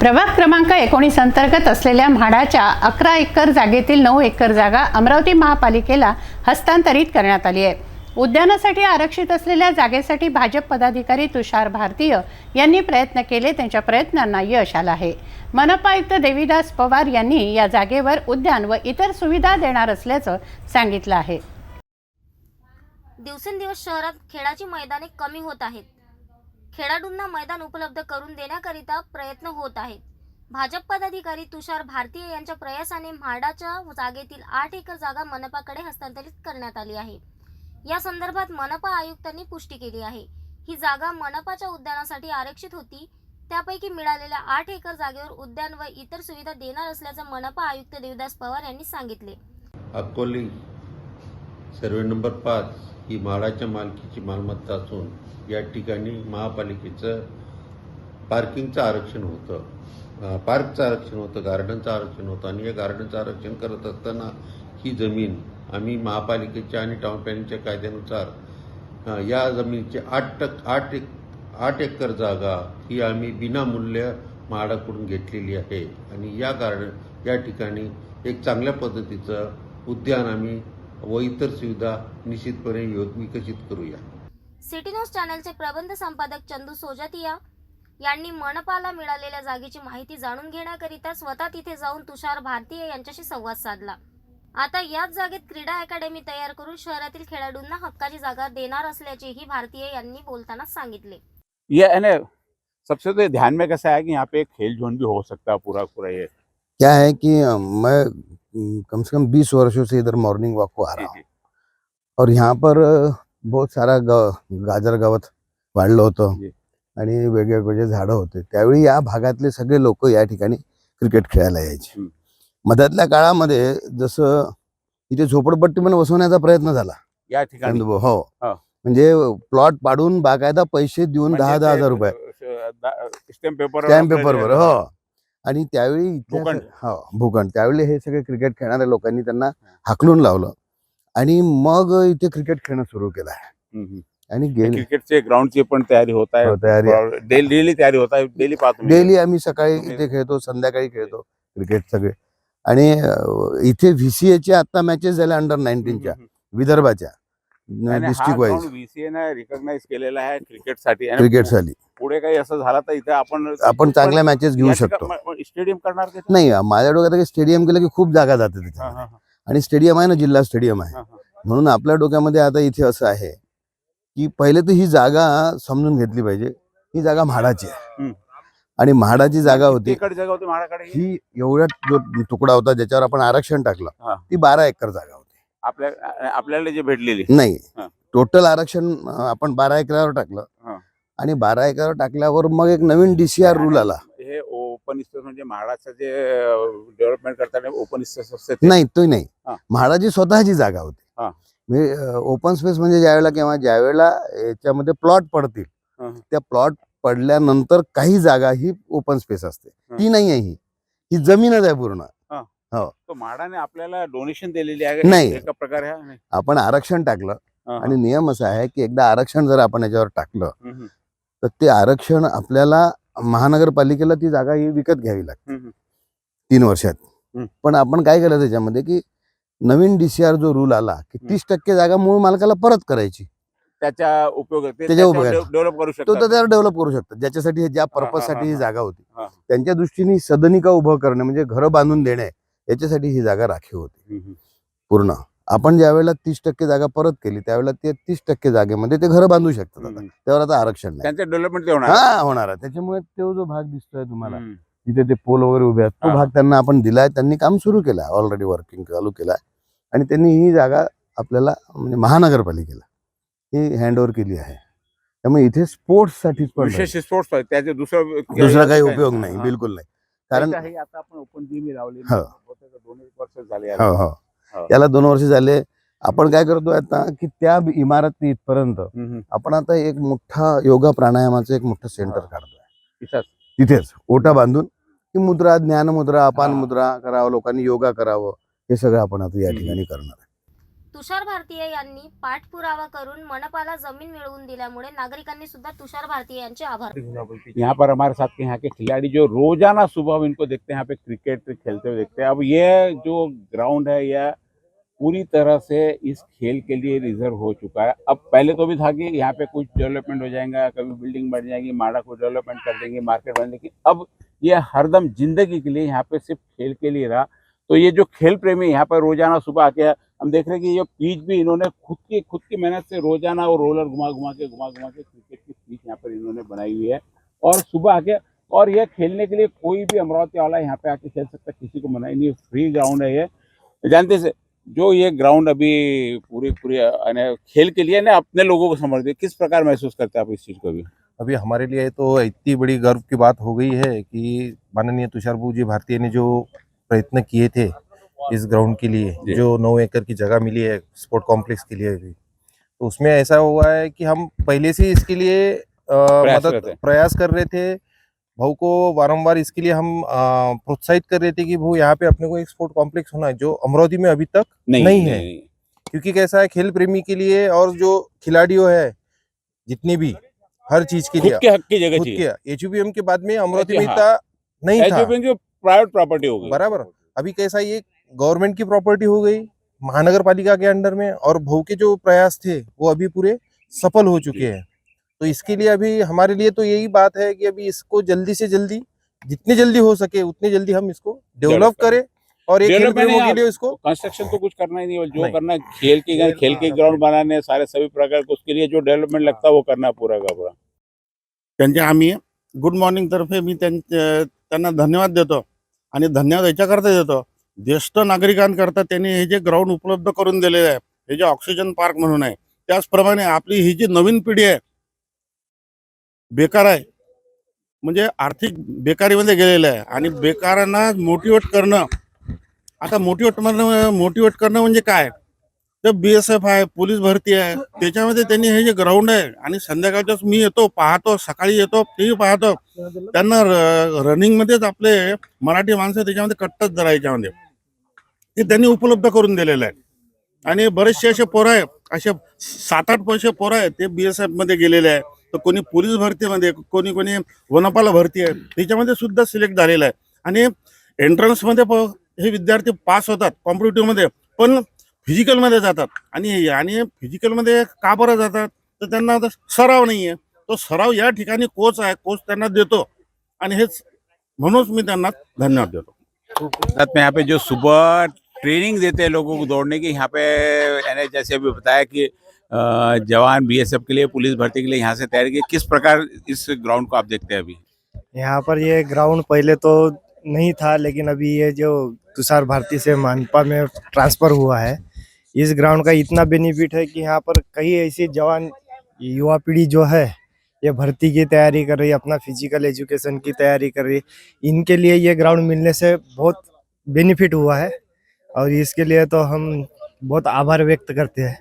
प्रभाग क्रमांक एकोणीस अंतर्गत असलेल्या म्हाडाच्या अकरा एकर जागेतील नऊ एकर जागा अमरावती महापालिकेला हस्तांतरित करण्यात आली आहे. उद्यानासाठी आरक्षित असलेल्या जागेसाठी भाजप पदाधिकारी तुषार भारतीय यांनी प्रयत्न केले त्यांच्या प्रयत्नांना यश आलं आहे. मनपा आयुक्त देवीदास पवार यांनी या जागेवर उद्यान व इतर सुविधा देणार असल्याचं सांगितलं आहे. दिवसेंदिवस शहरात खेळाची मैदाने कमी होत आहेत. खेळाडूंना मैदान उपलब्ध करून देण्याकरिता प्रयत्न होत आहेत. भाजप पदाधिकारी तुषार भारतीय यांच्या प्रयासाने म्हाडाच्या जागेतील आठ एकर जागा मनपाकडे हस्तांतरित करण्यात आली आहे. या संदर्भात मनपा आयुक्तांनी पुष्टी केली आहे. ही जागा मनपाच्या उद्यानासाठी आरक्षित होती. त्यापैकी मिळालेल्या आठ एकर जागेवर उद्यान व इतर सुविधा देणार असल्याचं मनपा आयुक्त देवदास पवार यांनी सांगितले. अकोली सर्वे नंबर पाच ही म्हाडाच्या मालकीची मालमत्ता असून या ठिकाणी महापालिकेचं पार्किंगचं आरक्षण होतं. पार्कचं आरक्षण होतं गार्डनचं आरक्षण होतं आणि या गार्डनचं आरक्षण करत असताना ही जमीन आम्ही महापालिकेच्या आणि टाउन प्लॅनिंगच्या कायद्यानुसार या जमिनीची आठ टक आठ एक आठ एकर जागा ही आम्ही विनामूल्य म्हाडाकडून घेतलेली आहे. आणि या गार्डन या ठिकाणी एक चांगल्या पद्धतीचं उद्यान आम्ही व इतर सुविधा निश्चितपणे विकसित करूया. सिटी न्यूज चॅनलचे प्रबंध संपादक चंदू सोजातिया यांनी मनपाला मिळालेल्या जागेची माहिती जाणून घेण्याकरिता स्वतः तिथे जाऊन तुषार भारतीय यांच्याशी संवाद साधला. आता याच जागेत क्रीडा अकॅडमी तयार करून शहरातील खेळाडूंना हक्काची जागा देणार असल्याचेही भारतीय यांनी बोलताना सांगितले. ये ना सबसे तो ध्यान में कैसा है कि यहाँ पे एक खेल जोन भी हो सकता है पूरा पूरा ये. क्या है कि मैं कम से कम बीस वर्षों से इधर मॉर्निंग वॉक को आ रहा हूँ. और यहाँ पर बहुत सारा ग गाजर गवत वाढलं होतं. आणि वेगवेगळे झाडं होते. त्यावेळी या भागातले सगळे लोक या ठिकाणी क्रिकेट खेळायला यायचे. हम्म. मधातल्या काळामध्ये जसं इथे झोपडपट्टी पण बसवण्याचा प्रयत्न झाला. या ठिकाणी? हो. म्हणजे प्लॉट पाडून बाकायदा पैसे देऊन म्हणजे दहा दहा हजार रुपये. स्टॅम्प पेपर स्टॅम्प पेपरवर हो. आणि त्यावेळी इथल्या. स- हो भूखंड. त्यावेळी हे सगळे क्रिकेट खेळणाऱ्या लोकांनी त्यांना हाकलून लावलं. आणि मग इथे क्रिकेट खेळणं सुरू केलं. आहे आणि गेले. क्रिकेटचे ग्राउंडची पण तयारी होत हो, तयारी आहे. डेली डेली तयारी होत आहे. डेली पाहतो मी. डेली आम्ही सकाळी तुम्ही- इथे खेळतो संध्याकाळी खेळतो क्रिकेट सगळे. आणि अं, इथे व्हीसीएचे आता मॅचेस झाल्या अंडर नाईन्टीनच्या हम्म, हम्म. विदर्भाच्या. डिस्ट्रिक्ट वाईज VCA ने रिकॉग्नाइज केलेला आहे क्रिकेटसाठी. आणि क्रिकेटसाठी पुढे काही असं झालं तर इथे आपण आपण चांगल्या मॅचेस घेऊ शकतो. स्टेडियम करणार? नाही माझ्या डोक्यात स्टेडियम केलं की खूप जागा जाते तिथे. आणि स्टेडियम आहे ना जिल्हा स्टेडियम आहे. म्हणून आपल्या डोक्यामध्ये आता इथे असं आहे की पहिले तर ही जागा समजून घेतली पाहिजे. ही जागा म्हाडाची आहे. आणि म्हाडाची जागा होती. ही? एवढ्या जो तुकडा होता ज्याच्यावर आपण आरक्षण टाकलं. ती बारा एकर जागा होती. आपल्या आपल्याला जे भेटलेली नाही. टोटल आरक्षण आपण बारा एकरावर टाकलं. आणि बारा एकरावर टाकल्यावर मग एक नवीन डीसीआर रूल आला हे ओपन स्पेस म्हणजे महाराष्ट्र जे डेव्हलपमेंट करताना ओपन स्पेस असते ते. नाही तो नाही. म्हाडाची स्वतःची जागा होती हा. ओपन स्पेस म्हणजे ज्यावेळेला किंवा ज्यावेळेला याच्यामध्ये प्लॉट पडतील. त्या प्लॉट पडल्यानंतर काही जागा ही ओपन स्पेस असते ती नाही आहे ही ही जमीनच आहे पूर्ण तो म्हाडाने आपल्याला डोनेशन दिलेली आहे नाही. एका प्रकारे हा? नाही. आपण आरक्षण टाकलं हा, हा. आणि नियम असा आहे की एकदा आरक्षण जर आपण याच्यावर टाकलं हम्म, हम्म, तर ते आरक्षण आपल्याला महानगरपालिकेला ती जागा ही विकत घ्यावी लागते हम्म. तीन वर्षात हम्म. पण आपण काय केलं त्याच्यामध्ये की नवीन डीसीआर जो रूल आला की हम्म. तीस टक्के जागा मूळ मालकाला परत करायची त्याच्या उपयोग त्याच्या उपयोगात. डेव्हलप करू तो शकतो तर त्याला डेव्हलप करू शकतो ज्याच्यासाठी हे- ज्या हा, साठी ही हा. जागा होती हा. त्यांच्या दृष्टीने सदनिका उभं करणे म्हणजे घरं बांधून देणे याच्यासाठी ही जागा राखीव होती. पूर्ण. आपण ज्या वेळेला तीस टक्के जागा परत केली त्यावेळेला ते तीस टक्के जागेमध्ये ते घरं बांधू शकतात आता. त्यावर आता आरक्षण नाही. त्यांचं डेव्हलपमेंट होणार. हा होणार आहे. त्याच्यामुळे तो जो भाग दिसतोय तुम्हाला. तिथे ते पोल वगैरे उभे आहेत तो. भाग त्यांना आपण दिलाय त्यांनी काम सुरू केलं ऑलरेडी वर्किंग चालू केलं आणि त्यांनी ही जागा आपल्याला म्हणजे महानगरपालिकेला ही हँडओव्हर केली आहे. त्यामुळे इथे स्पोर्ट्स साठीच पण विशेष स्पोर्ट्स त्याचे दुसरं दुसरा काही उपयोग नाही. बिलकुल नाही. कारण आता आपण ओपन जिम लावली हो. दोन एक वर्ष झाले हो हो हो. याला दोन वर्ष झाले आपण काय करतोय आता की त्या इमारती इथपर्यंत. आपण आता एक मोठा योगा प्राणायामाचं एक मोठं सेंटर. काढतोय. तिथेच ओटा बांधून की मुद्रा ज्ञान मुद्रा अपान मुद्रा करावं लोकांनी योगा करावं हे सगळं आपण आता या. ठिकाणी करणार आहे तुषार भारतीय यांनी पाठपुरावा करून मनपाला जमीन मिळवून दिल्यामुळे नागरिकांनी सुद्धा तुषार भारतीय यांचे आभार यहाँ पर हमारे साथ के यहाँ के खिलाड़ी जो रोजाना सुबह हम इनको देखते हैं यहाँ पे क्रिकेट खेलते हुए देखते हैं। अब ये जो ग्राउंड है यह पूरी तरह से इस खेल के लिए रिजर्व हो चुका है। अब पहले तो भी था कि यहाँ पे कुछ डेवलपमेंट हो जाएगा कभी बिल्डिंग बढ़ जाएगी माड़ा को डेवलपमेंट कर देंगे मार्केट बन लेकिन अब ये हरदम जिंदगी के लिए यहाँ पे सिर्फ खेल के लिए रहा। तो ये जो खेल प्रेमी यहाँ पर रोजाना सुबह आके हम देख रहे हैं कि ये पीच भी इन्होंने खुद की खुद की मेहनत से रोज़ाना वो रोलर घुमा घुमा के, घुमा घुमा के क्रिकेट की पिच यहाँ पर इन्होंने बनाई हुई है। और सुबह आके, और यह खेलने के लिए कोई भी अमरावती वाला यहाँ पे आके खेल सकता है किसी को मना ही नहीं फ्री ग्राउंड है ये। जानते से, जो ये ग्राउंड अभी पूरी पूरी खेल के लिए ना अपने लोगों को समझते किस प्रकार महसूस करते हैं आप इस चीज़ को भी अभी हमारे लिए तो इतनी बड़ी गर्व की बात हो गई है कि माननीय तुषारबू जी, भारतीय ने जो प्रयत्न किए थे इस ग्राउंड के लिए जो। नौ एकड़ की जगह मिली है स्पोर्ट कॉम्प्लेक्स के लिए भी। तो उसमें ऐसा हुआ है कि हम पहले से इसके लिए प्रयास मदद प्रयास कर रहे थे। भाऊ को बारंबार इसके लिए हम प्रोत्साहित कर रहे थे कि भाऊ यहाँ पे अपने को एक स्पोर्ट कॉम्प्लेक्स होना है जो अमरावती में अभी तक नहीं नहीं है। क्योंकि कैसा है खेल प्रेमी के लिए और जो खिलाड़ियों है जितने भी हर चीज़ के लिए। के हक की जगह चाहिए। के बाद में अमरावती में हाँ। इतना नहीं था। प्राइवेट प्रॉपर्टी हो गई। बराबर। अभी कैसा ये गवर्नमेंट की प्रॉपर्टी हो गई महानगर पालिका के अंडर में और भाऊ के जो प्रयास थे वो अभी पूरे सफल हो चुके हैं। तो इसके लिए अभी हमारे लिए तो यही बात है कि अभी इसको जल्दी से जल्दी जितनी जल्दी हो सके उतनी जल्दी हम इसको डेवलप करें। और एक खेल के लिए इसको कंस्ट्रक्शन तो कुछ करना ही नहीं है जो नहीं। करना है खेल की खेल- खेल के हाँ, ग्राउंड बनाने सारे सभी प्रकार के उसके लिए जो डेवलपमेंट लगता है वो करना है पूरा का पूरा। त्यांच्या आम्ही गुड मॉर्निंग तर्फे मी त्यांना धन्यवाद देतो आणि धन्यवाद याच्याकरता देतो ज्येष्ठ नागरिकांकरता त्यांनी हे जे ग्राउंड उपलब्ध करून दिलेले आहे हे जे ऑक्सिजन पार्क म्हणून आहे त्याचप्रमाणे आपली ही जी नवीन पिढी आहे बेकार आहे. म्हणजे आर्थिक बेकारीमध्ये गेलेलं आहे आणि बेकारांना मोटिवेट करणं आता मोटिवेट मोटिवेट करणं म्हणजे काय? तर बी एस एफ आहे पोलीस भरती आहे त्याच्यामध्ये त्यांनी हे जे ग्राउंड आहे आणि संध्याकाळच्याच मी येतो पाहतो सकाळी येतो तेही पाहतो. त्यांना रनिंग मध्येच आपले मराठी माणसं त्याच्यामध्ये कट्टच जरा याच्यामध्ये म्हणजे. ते त्यांनी उपलब्ध करून दिलेलं आहे. आणि बरेचसे असे पोरं आहे असे सात आठ पैसे पोरं आहेत ते बी एस एफमध्ये गेलेले आहे तर कोणी पोलीस भरतीमध्ये कोणी कोणी वनपाला भरती आहे त्याच्यामध्ये सुद्धा सिलेक्ट झालेलं आहे. आणि एंट्रन्समध्ये प- हे विद्यार्थी पास होतात कॉम्पिटेटिव्हमध्ये पण फिजिकलमध्ये जातात. आणि आणि फिजिकलमध्ये का बरं जातात? तर त्यांना आता सराव नाही आहे तो सराव या ठिकाणी कोच आहे कोच त्यांना देतो. आणि हेच म्हणूनच मी त्यांना धन्यवाद देतो. साथ यहाँ पे जो सुबह ट्रेनिंग देते हैं लोगों को दौड़ने की। यहाँ पे यानी जैसे अभी बताया कि जवान बीएसएफ के लिए, पुलिस भर्ती के लिए यहाँ से तैयारी की। किस प्रकार इस ग्राउंड को आप देखते हैं अभी? यहाँ पर ये ग्राउंड पहले तो नहीं था, लेकिन अभी ये जो तुषार भारती से मानपा में ट्रांसफ़र हुआ है, इस ग्राउंड का इतना बेनिफिट है कि यहाँ पर कई ऐसी जवान युवा पीढ़ी जो है, ये भर्ती की तैयारी कर रही है अपना फ़िज़िकल एजुकेशन की तैयारी कर रही। है इनके लिए ये ग्राउंड मिलने से बहुत बेनिफिट हुआ है। और इसके लिए तो हम बहुत आभार व्यक्त करते हैं।